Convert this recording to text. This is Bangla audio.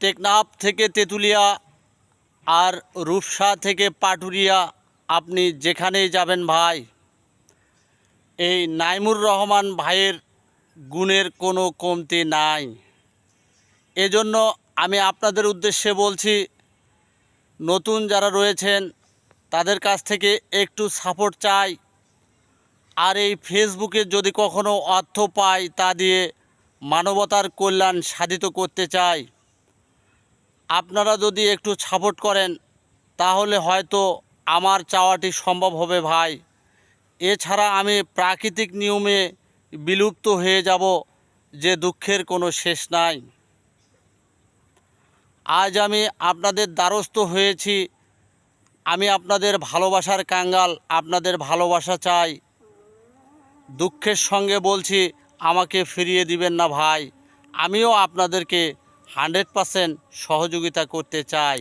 টেকনাফ থেকে তেঁতুলিয়া আর রূপসা থেকে পাটুরিয়া আপনি যেখানেই যাবেন ভাই, এই নাইমুর রহমান ভাইয়ের গুণের কোনো কমতি নাই। এজন্য আমি আপনাদের উদ্দেশ্যে বলছি, নতুন যারা রয়েছেন, তাদের কাছ থেকে একটু সাপোর্ট চাই। আর এই ফেসবুকে যদি কখনো অর্থ পাই, তা দিয়ে মানবতার কল্যাণ সাধিত করতে চাই। আপনারা যদি একটু সাপোর্ট করেন, তাহলে হয়তো আমার চাওয়াটি সম্ভব হবে ভাই। এছাড়া আমি প্রাকৃতিক নিয়মে বিলুপ্ত হয়ে যাব, যে দুঃখের কোনো শেষ নাই। আজ আমি আপনাদের দ্বারস্থ হয়েছি। আমি আপনাদের ভালোবাসার কাঙ্গাল, আপনাদের ভালোবাসা চাই। দুঃখের সঙ্গে বলছি, আমাকে ফিরিয়ে দিবেন না ভাই। আমিও আপনাদেরকে হান্ড্রেড পারসেন্ট সহযোগিতা করতে চাই।